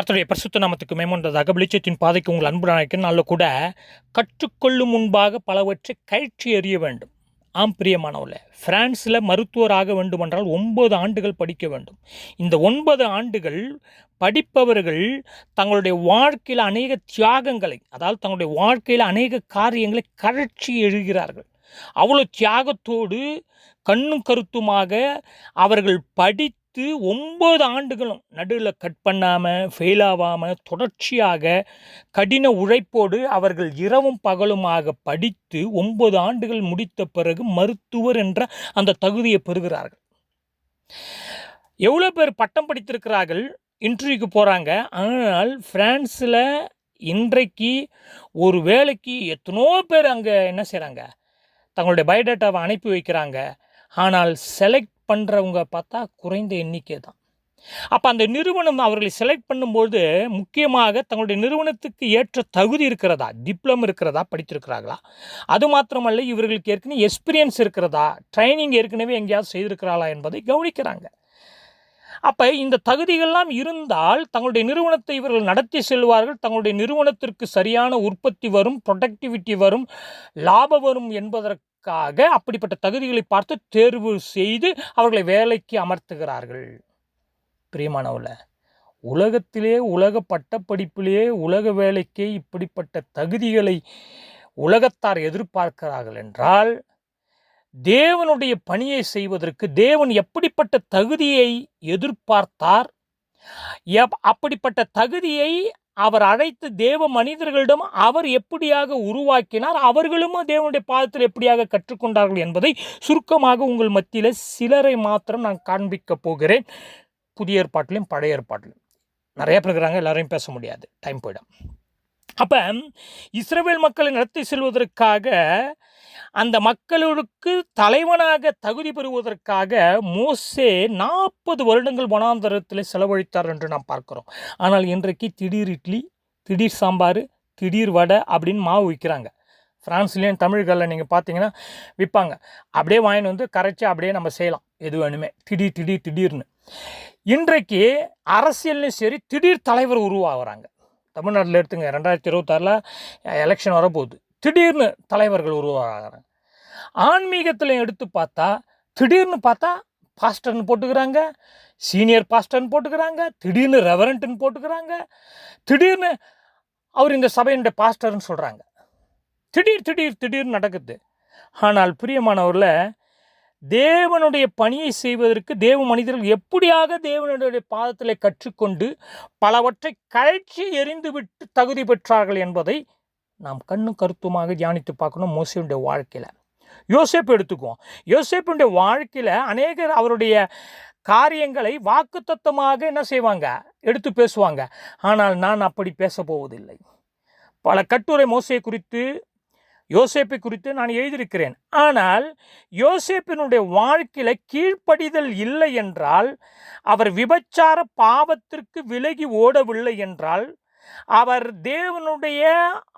கர்த்தருடைய பரிசுத்த நாமத்துக்கு மேம்பட்டதாக வெளிச்சத்தின் பாதைக்கு உங்கள் அன்பு நாயக்கன் கூட கற்றுக்கொள்ளும் முன்பாக பலவற்றை கயிற்று எறிய வேண்டும். ஆம் பிரியமானவில் பிரான்ஸில் மருத்துவராக வேண்டுமென்றால் ஒன்பது ஆண்டுகள் படிக்க வேண்டும். இந்த ஒன்பது ஆண்டுகள் படிப்பவர்கள் தங்களுடைய வாழ்க்கையில் அநேக தியாகங்களை அதாவது தங்களுடைய வாழ்க்கையில் அநேக காரியங்களை கழற்றி எழுகிறார்கள் அவ்வளோ தியாகத்தோடு கண்ணும் கருத்துமாக அவர்கள் படி பத்து ஒம்பது ஆண்டுகளும் நடுவில் கட் பண்ணாமல் ஃபெயில் ஆகாமல் தொடர்ச்சியாக கடின உழைப்போடு அவர்கள் இரவும் பகலுமாக படித்து ஒன்பது ஆண்டுகள் முடித்த பிறகு மருத்துவர் என்ற அந்த தகுதியை பெறுகிறார்கள். எவ்வளோ பேர் பட்டம் படித்திருக்கிறார்கள்? இன்டர்வியூக்கு போகிறாங்க ஆனால் ஃப்ரான்ஸில் இன்றைக்கு ஒரு வேலைக்கு எத்தனோ பேர் அங்கே என்ன செய்கிறாங்க தங்களுடைய பயோடேட்டாவை அனுப்பி வைக்கிறாங்க. ஆனால் செலக்ட் பண்ணுறவங்க பார்த்தா குறைந்த எண்ணிக்கை தான். அப்போ அந்த நிறுவனம் அவர்களை செலக்ட் பண்ணும்போது முக்கியமாக தங்களுடைய நிறுவனத்துக்கு ஏற்ற தகுதி இருக்கிறதா? டிப்ளம் இருக்கிறதா? படித்திருக்கிறார்களா? அது மாத்திரமல்ல இவர்களுக்கு ஏற்கனவே எக்ஸ்பீரியன்ஸ் இருக்கிறதா? ட்ரைனிங் ஏற்கனவே எங்கேயாவது செய்திருக்கிறாளா என்பதை கவனிக்கிறாங்க. அப்போ இந்த தகுதிகள்லாம் இருந்தால் தங்களுடைய நிறுவனத்தை இவர்கள் நடத்தி செல்வார்கள். தங்களுடைய நிறுவனத்திற்கு சரியான உற்பத்தி வரும் ப்ரொடக்டிவிட்டி வரும் லாபம் வரும் என்பதற்கு அதற்காக அப்படிப்பட்ட தகுதிகளை பார்த்து தேர்வு செய்து அவர்களை வேலைக்கு அமர்த்துகிறார்கள். பிரியமானவில் உலகத்திலே உலக பட்டப்படிப்பிலே உலக வேலைக்கே இப்படிப்பட்ட தகுதிகளை உலகத்தார் எதிர்பார்க்கிறார்கள் என்றால் தேவனுடைய பணியை செய்வதற்கு தேவன் எப்படிப்பட்ட தகுதியை எதிர்பார்த்தார்? எப் அப்படிப்பட்ட தகுதியை அவர் அழைத்து தேவ மனிதர்களிடம் அவர் எப்படியாக உருவாக்கினார் அவர்களும் தேவனுடைய பாதத்தில் எப்படியாக கற்றுக்கொண்டார்கள் என்பதை சுருக்கமாக உங்கள் மத்தியில் சிலரை மாத்திரம் நான் காண்பிக்க போகிறேன். புதிய ஏற்பாட்டிலையும் பழைய ஏற்பாட்டிலும். நிறைய பேர் இருக்கிறாங்க எல்லாரையும் பேச முடியாது. டைம் போயிடும். அப்போ இஸ்ரவேல் மக்களை நடத்தி செல்வதற்காக அந்த மக்களுக்கு தலைவனாக தகுதி பெறுவதற்காக மோசே நாற்பது வருடங்கள் வனாந்தரத்தில் செலவழித்தார் என்று நாம் பார்க்கிறோம். ஆனால் இன்றைக்கு திடீர் இட்லி திடீர் சாம்பார் திடீர் வடை அப்படின்னு மாவு விற்கிறாங்க. ஃப்ரான்ஸ்லேயும் தமிழ்களில் நீங்கள் பார்த்தீங்கன்னா விற்பாங்க. அப்படியே வாங்கிட்டு வந்து கரைச்சி அப்படியே நம்ம செய்யலாம். எது வேணுமே. திடீர் திடீர் திடீர்னு. இன்றைக்கு அரசியல்லையும் சரி திடீர் தலைவர் உருவாகிறாங்க. தமிழ்நாட்டில் எடுத்துங்க ரெண்டாயிரத்தி இருபத்தாறில் எலெக்ஷன் வரப்போகுது. திடீர்னு தலைவர்கள் உருவாகிறாங்க. ஆன்மீகத்தில் எடுத்து பார்த்தா திடீர்னு பார்த்தா பாஸ்டர்னு போட்டுக்கிறாங்க சீனியர் பாஸ்டர்னு போட்டுக்கிறாங்க திடீர்னு ரெவரண்ட்டுன்னு போட்டுக்கிறாங்க திடீர்னு அவர் இந்த சபையினுடைய பாஸ்டர்னு சொல்கிறாங்க திடீர் திடீர் திடீர்னு நடக்குது. ஆனால் பிரியமானவரில் தேவனுடைய பணியை செய்வதற்கு தேவ மனிதர்கள் எப்படியாக தேவனுடைய பாதத்தில் கற்றுக்கொண்டு பலவற்றை கழற்சி எறிந்துவிட்டு தகுதி பெற்றார்கள் என்பதை நாம் கண்ணும் கருத்துமாக தியானித்து பார்க்கணும் மோசையுடைய வாழ்க்கையில். யோசேப்பு எடுத்துக்குவோம். யோசேப்புடைய வாழ்க்கையில் அநேகர் அவருடைய காரியங்களை வாக்குத்தத்தமாக என்ன செய்வாங்க? எடுத்து பேசுவாங்க. ஆனால் நான் அப்படி பேச போவதில்லை. பல கட்டுரை மோசையை குறித்து யோசேப்பை குறித்து நான் எழுதியிருக்கிறேன். ஆனால் யோசேப்பினுடைய வாழ்க்கையில் கீழ்ப்படிதல் இல்லை என்றால் அவர் விபச்சார பாவத்திற்கு விலகி ஓடவில்லை என்றால் அவர் தேவனுடைய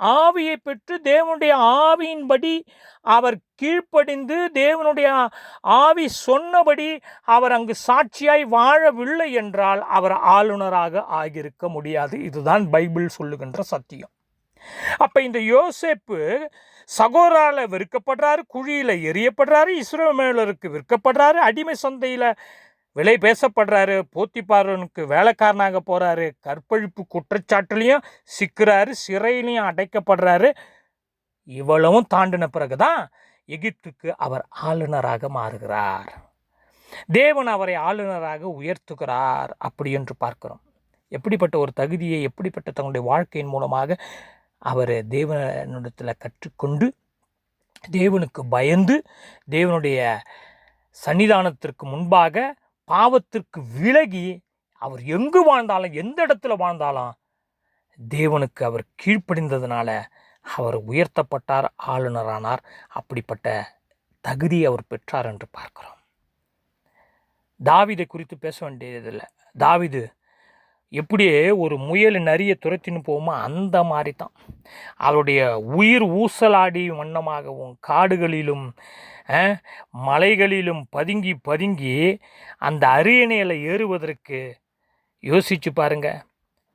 ஆவியை பெற்று தேவனுடைய ஆவியின்படி அவர் கீழ்ப்படிந்து தேவனுடைய ஆவி சொன்னபடி அவர் அங்கு சாட்சியாய் வாழவில்லை என்றால் அவர் ஆளுநராக ஆகியிருக்க முடியாது. இதுதான் பைபிள் சொல்லுகின்ற சத்தியம். அப்போ இந்த யோசேப்பு சகோரால விற்கப்படுறாரு குழியில் எரியப்படுறாரு இஸ்ரோமேலருக்கு விற்கப்படுறாரு அடிமை சந்தையில் விலை பேசப்படுறாரு போத்திப்பாரனுக்கு வேலைக்காரனாக போகிறாரு கற்பழிப்பு குற்றச்சாட்டுலேயும் சிக்கிறாரு சிறையிலையும் அடைக்கப்படுறாரு. இவ்வளவும் தாண்டின பிறகு தான் எகிப்துக்கு அவர் ஆளுநராக மாறுகிறார். தேவன் அவரை ஆளுநராக உயர்த்துகிறார் அப்படி என்று பார்க்கிறோம். எப்படிப்பட்ட ஒரு தகுதியை எப்படிப்பட்ட தங்களுடைய வாழ்க்கையின் மூலமாக அவர் தேவனிடத்தில் கற்றுக்கொண்டு தேவனுக்கு பயந்து தேவனுடைய சன்னிதானத்திற்கு முன்பாக பாவத்திற்கு விலகி அவர் எங்கு வாழ்ந்தாலும் எந்த இடத்துல வாழ்ந்தாலும் தேவனுக்கு அவர் கீழ்ப்படிந்ததுனால அவர் உயர்த்தப்பட்டார் ஆளுநரானார். அப்படிப்பட்ட தகுதியை அவர் பெற்றார் என்று பார்க்கிறோம். தாவிதை குறித்து பேச வேண்டியதில்லை. தாவிது எப்படியே ஒரு முயல் நிறைய துரத்தின்னு போகுமோ அந்த மாதிரி தான் அவருடைய உயிர் ஊசலாடி வண்ணமாகவும் காடுகளிலும் மலைகளிலும் பதுங்கி பதுங்கி அந்த அரியணையில் ஏறுவதற்கு யோசிச்சு பாருங்க.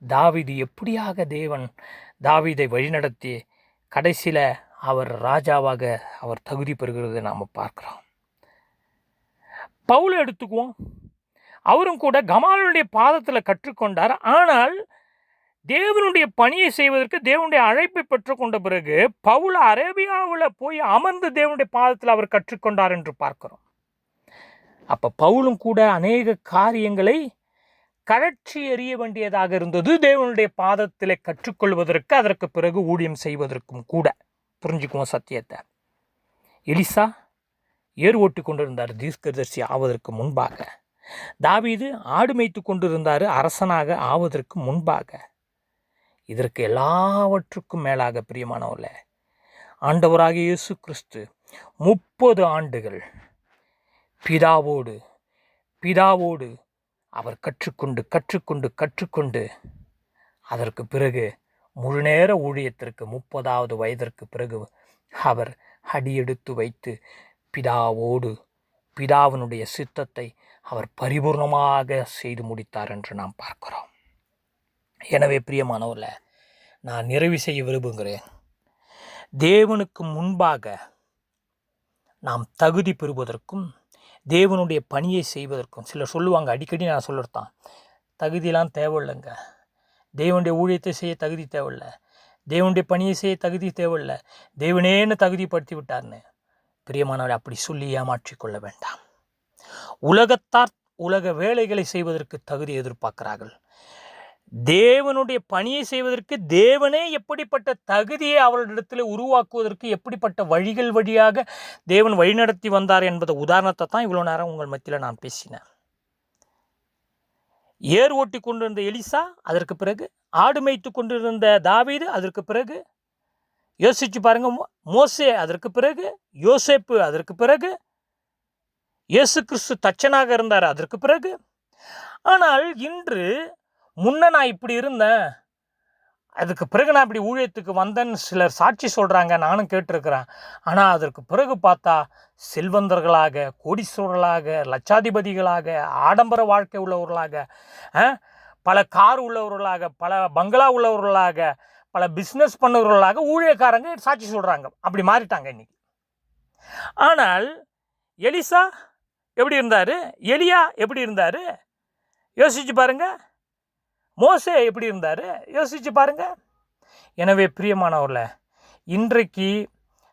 தாவிது எப்படியாக தேவன் தாவிதை வழிநடத்தி கடைசியில் அவர் ராஜாவாக அவர் தகுதி பெறுகிறதை நாம் பார்க்குறோம். பவுலை எடுத்துக்குவோம். அவரும் கூட கமாலுடைய பாதத்தில் கற்றுக்கொண்டார். ஆனால் தேவனுடைய பணியை செய்வதற்கு தேவனுடைய அழைப்பை பெற்றுக்கொண்ட பிறகு பவுல அரேபியாவில் போய் அமர்ந்து தேவனுடைய பாதத்தில் அவர் கற்றுக்கொண்டார் என்று பார்க்கிறோம். அப்போ பவுலும் கூட அநேக காரியங்களை கழற்றி எறிய வேண்டியதாக இருந்தது. தேவனுடைய பாதத்தில் கற்றுக்கொள்வதற்கு அதற்கு பிறகு ஊழியம் செய்வதற்கும் கூட. புரிஞ்சுக்குவோம் சத்தியத்தை. எலிசா ஏர் ஓட்டி கொண்டிருந்தார் தீர்க்கதரிசி ஆவதற்கு முன்பாக. தாவீது ஆடு மேய்த்து கொண்டிருந்தார் அரசனாக ஆவதற்கு முன்பாக. இதற்கு எல்லாவற்றுக்கும் மேலாக பிரியமானவர்களே ஆண்டவராக இயேசு கிறிஸ்து முப்பது ஆண்டுகள் பிதாவோடு பிதாவோடு அவர் கற்றுக்கொண்டு கற்றுக்கொண்டு கற்றுக்கொண்டு அதற்கு பிறகு முழுநேர ஊழியத்திற்கு முப்பதாவது வயதிற்கு பிறகு அவர் அடியெடுத்து வைத்து பிதாவோடு பிதாவினுடைய சித்தத்தை அவர் பரிபூர்ணமாக செய்து முடித்தார் என்று நாம் பார்க்கிறோம். எனவே பிரியமானவரில் நான் நிறைவு செய்ய விரும்புகிறேன். தேவனுக்கு முன்பாக நாம் தகுதி பெறுவதற்கும் தேவனுடைய பணியை செய்வதற்கும் சிலர் சொல்லுவாங்க அடிக்கடி நான் சொல்லிருத்தான் தகுதியெல்லாம் தேவையில்லைங்க. தேவனுடைய ஊழியத்தை செய்ய தகுதி தேவையில்லை. தேவனுடைய பணியை செய்ய தகுதி தேவையில்லை. தேவனேன்னு தகுதிப்படுத்தி விட்டார்னு. பிரியமானவரை அப்படி சொல்லி ஏமாற்றிக் கொள்ள வேண்டாம். உலகத்தார் உலக வேலைகளை செய்வதற்கு தகுதி எதிர்பார்க்கிறார்கள். தேவனுடைய பணியை செய்வதற்கு தேவனே எப்படிப்பட்ட தகுதியை அவர்களிடத்தில் உருவாக்குவதற்கு எப்படிப்பட்ட வழிகள் வழியாக தேவன் வழிநடத்தி வந்தார் என்பதை உதாரணத்தை தான் இவ்வளோ நேரம் உங்கள் மத்தியில் நான் பேசினேன். ஏர் ஓட்டி கொண்டிருந்த எலிசா அதற்கு பிறகு ஆடு மேய்த்து கொண்டிருந்த தாவீது அதற்கு பிறகு யோசிச்சு பாருங்க மோ- மோசே அதற்கு பிறகு யோசேப்பு அதற்கு பிறகு இயேசு கிறிஸ்து தச்சனாக இருந்தார் அதற்கு பிறகு. ஆனால் இன்று முன்ன நான் இப்படி இருந்தேன் அதுக்கு பிறகு நான் இப்படி ஊழியத்துக்கு வந்தேன்னு சிலர் சாட்சி சொல்கிறாங்க நானும் கேட்டிருக்கிறேன். ஆனால் அதற்கு பிறகு பார்த்தா செல்வந்தர்களாக கோடீஸ்வரர்களாக லட்சாதிபதிகளாக ஆடம்பர வாழ்க்கை உள்ளவர்களாக ஆ, பல கார் உள்ளவர்களாக பல பங்களா உள்ளவர்களாக பல பிஸ்னஸ் பண்ணவர்களாக ஊழியக்காரங்க சாட்சி சொல்கிறாங்க அப்படி மாறிட்டாங்க இன்னைக்கு. ஆனால் எலிசா எப்படி இருந்தார்? எலியா எப்படி இருந்தார்? யோசிச்சு பாருங்கள் மோசே எப்படி இருந்தார்? யோசிச்சு பாருங்கள் எனவே பிரியமானவர்கள இன்றைக்கு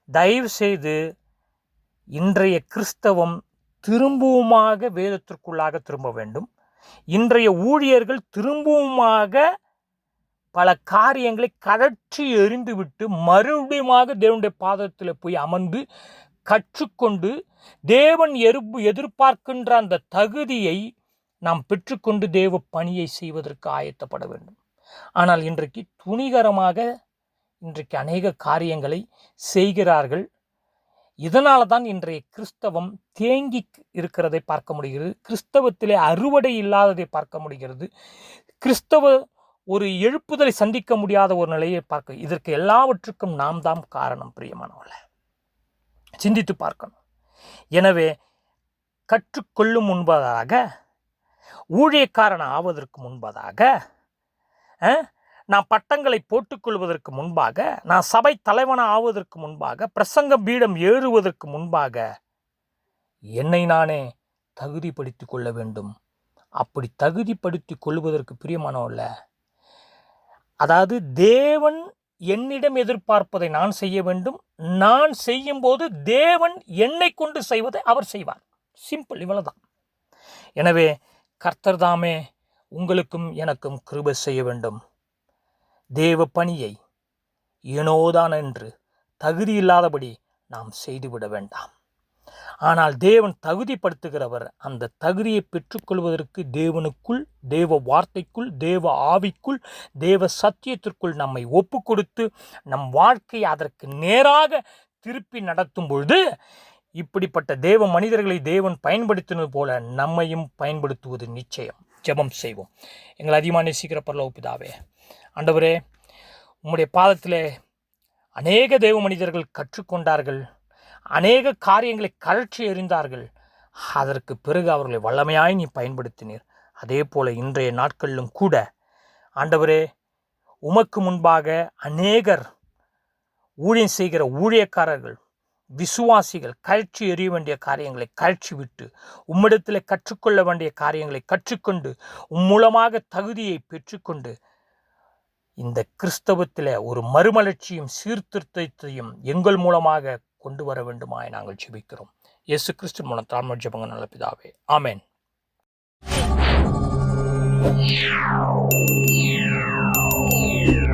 தயவு செய்து இன்றைய கிறிஸ்தவம் திரும்பவுமாக வேதத்திற்குள்ளாக திரும்ப வேண்டும். இன்றைய ஊழியர்கள் திரும்பவுமாக பல காரியங்களை கழற்றி எறிந்துவிட்டு மறுபடியுமாக தேவனுடைய பாதத்தில் போய் அமர்ந்து கற்றுக்கொண்டு தேவன் எறும்பு எதிர்பார்க்கின்ற அந்த தகுதியை நாம் பெற்றுக்கொண்டு தேவ பணியை செய்வதற்கு ஆயத்தப்பட வேண்டும். ஆனால் இன்றைக்கு துணிகரமாக இன்றைக்கு அநேக காரியங்களை செய்கிறார்கள். இதனால தான் இன்றைய கிறிஸ்தவம் தேங்கி இருக்கிறதை பார்க்க முடிகிறது. கிறிஸ்தவத்திலே அறுவடை இல்லாததை பார்க்க முடிகிறது. கிறிஸ்தவ ஒரு எழுப்புதலை சந்திக்க முடியாத ஒரு நிலையை பார்க்க இதற்கு எல்லாவற்றுக்கும் நாம் தான் காரணம் பிரியமானவர்களே. சிந்தித்து பார்க்கணும். எனவே கற்றுக்கொள்ளும் முன்பதாக ஊழியக்காரன் ஆவதற்கு முன்பதாக நான் பட்டங்களை போட்டுக்கொள்வதற்கு முன்பாக நான் சபை தலைவனாக ஆவதற்கு முன்பாக பிரசங்க பீடம் ஏறுவதற்கு முன்பாக என்னை நானே தகுதிப்படுத்தி கொள்ள வேண்டும். அப்படி தகுதிப்படுத்தி கொள்வதற்கு பிரியமானவல்ல அதாவது தேவன் என்னிடம் எதிர்பார்ப்பதை நான் செய்ய வேண்டும். நான் செய்யும்போது தேவன் என்னை கொண்டு செய்வதை அவர் செய்வார். சிம்பிள் இவ்வளவுதான். எனவே கர்த்தர் தாமே உங்களுக்கும் எனக்கும் கிருபை செய்ய வேண்டும். தேவ பணியை ஏனோதான் என்று தகுதி இல்லாதபடி நாம் செய்துவிட வேண்டாம். ஆனால் தேவன் தகுதிப்படுத்துகிறவர். அந்த தகுதியை பெற்றுக்கொள்வதற்கு தேவனுக்குள் தேவ வார்த்தைக்குள் தேவ ஆவிக்குள் தேவ சத்தியத்திற்குள் நம்மை ஒப்பு கொடுத்து நம் வாழ்க்கையை அதற்கு நேராக திருப்பி நடத்தும் பொழுது இப்படிப்பட்ட தேவ மனிதர்களை தேவன் பயன்படுத்தினது போல நம்மையும் பயன்படுத்துவது நிச்சயம். ஜெபம் செய்வோம். எங்களை அதிகமாக நேசிக்கிற பரலோக பிதாவே ஆண்டவரே உம்முடைய பாதத்தில் அநேக தேவ மனிதர்கள் கற்றுக்கொண்டார்கள். அநேக காரியங்களை கழற்றி எறிந்தார்கள். அதற்கு பிறகு அவர்களை வல்லமையாய் நீ பயன்படுத்தினீர். அதே போல இன்றைய நாட்களிலும் கூட ஆண்டவரே உமக்கு முன்பாக அநேகர் ஊழியம் செய்கிற ஊழியக்காரர்கள் விசுவாசிகள் கழ்ச்சி எறிய வேண்டிய காரியங்களை கழ்ச்சி விட்டு உம்மிடத்தில் கற்றுக்கொள்ள வேண்டிய காரியங்களை கற்றுக்கொண்டு உம் மூலமாக தகுதியை பெற்றுக்கொண்டு இந்த கிறிஸ்தவத்தில் ஒரு மறுமலர்ச்சியும் சீர்திருத்தத்தையும் எங்கள் மூலமாக கொண்டு வர வேண்டுமாய் நாங்கள் ஜெபிக்கிறோம். இயேசு கிறிஸ்து மூலம் தாழ்மை ஜெபங்க நல்ல பிதாவே. Yeah.